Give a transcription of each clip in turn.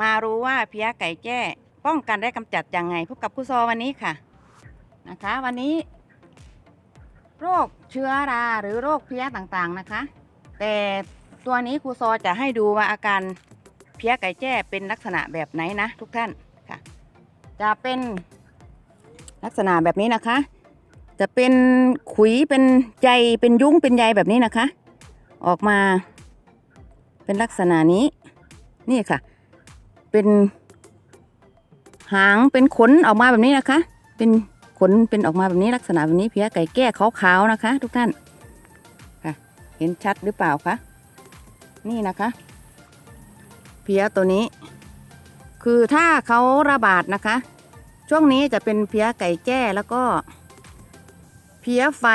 มารู้ว่าเพี้ยไก่แจ้ ป้องกันและกำจัดยังไง พบกับครูซอวันนี้ค่ะนะคะ วันนี้ โรคเชื้อราหรือโรคเพี้ยต่างๆนะคะ แต่ตัวนี้ครูซอจะให้ดูว่าอาการเพี้ยไก่แจ้เป็นลักษณะแบบไหนนะ ทุกท่านค่ะ จะเป็นลักษณะแบบนี้นะคะ จะเป็นขุยเป็นใยเป็นยุ้งเป็นใยแบบนี้นะคะ ออกมาเป็นลักษณะนี้นี่ค่ะ เป็น หางเป็นขนออกมาแบบนี้นะคะ เป็นขนเป็นออกมาแบบนี้ลักษณะแบบนี้เพี้ยไก่แก้ขาวๆนะคะ ทุกท่านค่ะเห็นชัดหรือเปล่าคะนี่นะคะ เพี้ยตัวนี้ คือถ้าเขาระบาดนะคะ ช่วงนี้จะเป็นเพี้ยไก่แจ้แล้วก็ เพี้ยไฟ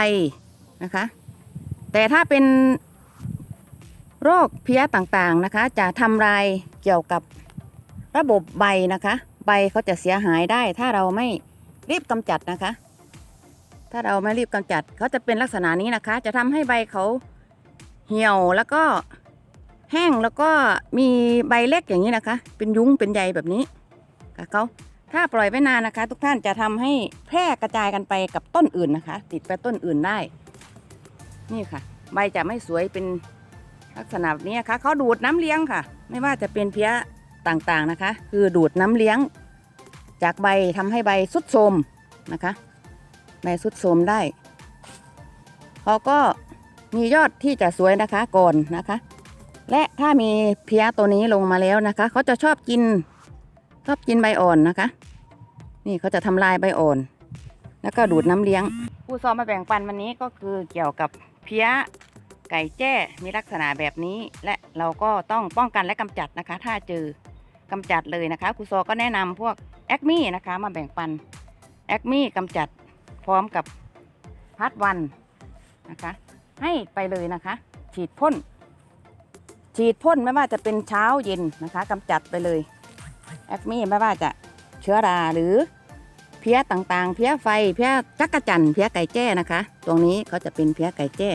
นะคะ แต่ถ้าเป็นโรคเพี้ยต่างๆนะคะ จะทำลายเกี่ยวกับ ระบบใบนะคะ ใบเขาจะเสียหายได้ ถ้าเราไม่รีบกำจัดนะคะ ถ้าเราไม่รีบกำจัดเขาจะเป็นลักษณะนี้นะคะ จะทำให้ใบเขาเหี่ยวแล้วก็แห้งแล้วก็มีใบเล็กอย่างนี้นะคะ เป็นยุ้งเป็นใยแบบนี้ค่ะเขาถ้าปล่อยไว้นานนะคะ ทุกท่านจะทำให้แพร่กระจายกันไปกับต้นอื่นนะคะ ติดไปต้นอื่นได้ นี่ค่ะ ใบจะไม่สวยเป็นลักษณะแบบนี้นะคะเขาดูดน้ำเลี้ยงค่ะ ไม่ว่าจะเป็นเพี้ย ต่างๆนะคะ คือดูดน้ำเลี้ยง จากใบทำให้ใบสุดโทมนะคะ ใบสุดโทมได้เขาก็มียอดที่จะสวยนะคะก่อนนะคะ และถ้ามีเพี้ยตัวนี้ลงมาแล้วนะคะเขาจะชอบกินชอบกินใบอ่อนนะคะ นี่เขาจะทำลายใบอ่อน แล้วก็ดูดน้ำเลี้ยง ผู้ซอมมาแบ่งปันวันนี้ก็คือเกี่ยวกับเพี้ยไก่แจ้มีลักษณะแบบนี้และเราก็ต้องป้องกันและกำจัดนะคะ ถ้าเจอ กำจัดเลยนะคะครูซอก็แนะนำพวกแอคมี่นะคะ มาแบ่งปันแอคมี่กำจัดพร้อมกับพัดวันนะคะ ให้ไปเลยนะคะ ฉีดพ่นฉีดพ่นไม่ว่าจะเป็นเช้าเย็นนะคะกำจัดไปเลยแอคมี่ไม่ว่าจะเชื้อราหรือเพี้ยต่างๆ เพี้ยไฟ เพี้ยจักระจันเพี้ยไก่แจ้นะคะ ตรงนี้เขาจะเป็นเพี้ยไก่แจ้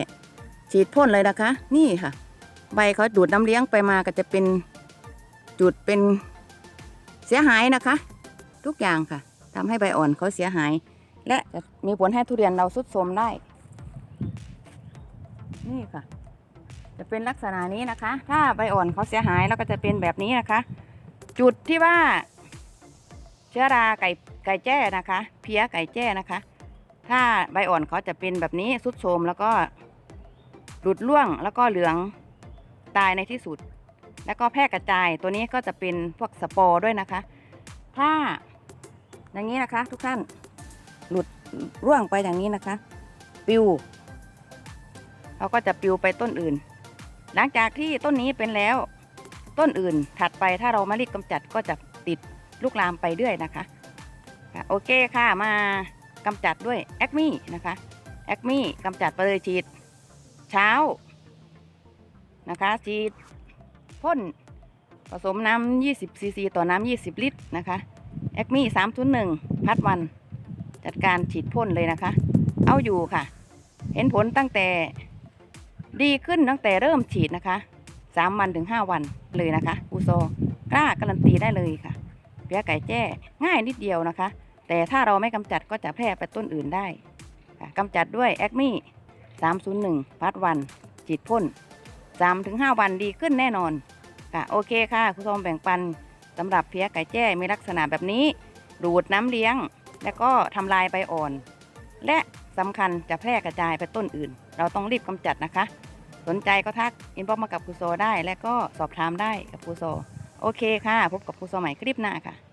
ฉีดพ่นเลยนะคะ นี่ค่ะ ใบเขาดูดน้ำเลี้ยงไปมาก็จะเป็น จุดเป็นเสียหายนะคะ ทุกอย่างค่ะทำให้ใบอ่อนเขาเสียหาย และจะมีผลให้ทุเรียนเราสุดโทมได้ นี่ค่ะ จะเป็นลักษณะนี้นะคะ ถ้าใบอ่อนเขาเสียหายแล้วก็จะเป็นแบบนี้นะคะ จุดที่ว่า เชื้อราไก่ไก่แจ้นะคะ เพี้ยไก่แจ้นะคะ ถ้าใบอ่อนเขาจะเป็นแบบนี้สุดโทมแล้วก็หลุดร่วงแล้วก็เหลืองตายในที่สุด แล้วก็แพร่กระจายตัวนี้ก็จะเป็นพวกสปอร์ด้วยนะคะ ถ้าอย่างนี้นะคะ ทุกท่านหลุดร่วงไปอย่างนี้นะคะ ปิวเขาก็จะปิวไปต้นอื่น หลังจากที่ต้นนี้เป็นแล้ว ต้นอื่นถัดไปถ้าเราไม่รีบกำจัดก็จะติดลูกลามไปเรื่อยนะคะค่ะโอเคค่ะมากำจัดด้วยแอคมี่นะคะแอคมี่กำจัดไปเลยฉีด เช้านะคะฉีด พ่น ผสมน้ำ20ซีซีต่อน้ำ20 ลิตรนะคะแอคมี่301 พัดวัน จัดการฉีดพ่นเลยนะคะ เอาอยู่ค่ะ เห็นผลตั้งแต่ดีขึ้นตั้งแต่เริ่มฉีดนะคะ3วันถึง 5 วันเลยนะคะอูโซกล้าการันตีได้เลยค่ะเพี้ยไก่แจ้ง่ายนิดเดียวนะคะ แต่ถ้าเราไม่กำจัดก็จะแพร่ไปต้นอื่นได้กำจัดด้วยแอคมี่301 พัดวันฉีดพ่น 3-5 วันดีขึ้นแน่นอนค่ะโอเคค่ะคุณผู้ชมแบ่งปันสำหรับเพี้ยไก่แจ้มีลักษณะแบบนี้ ดูดน้ำเลี้ยง แล้วก็ทำลายใบอ่อน และสำคัญจะแพร่กระจายไปต้นอื่น เราต้องรีบกำจัดนะคะ สนใจก็ทักอินบ็อกมากับครูโซได้ และก็สอบถามได้กับครูโซ โอเคค่ะ พบกับครูโซใหม่คลิปหน้าค่ะ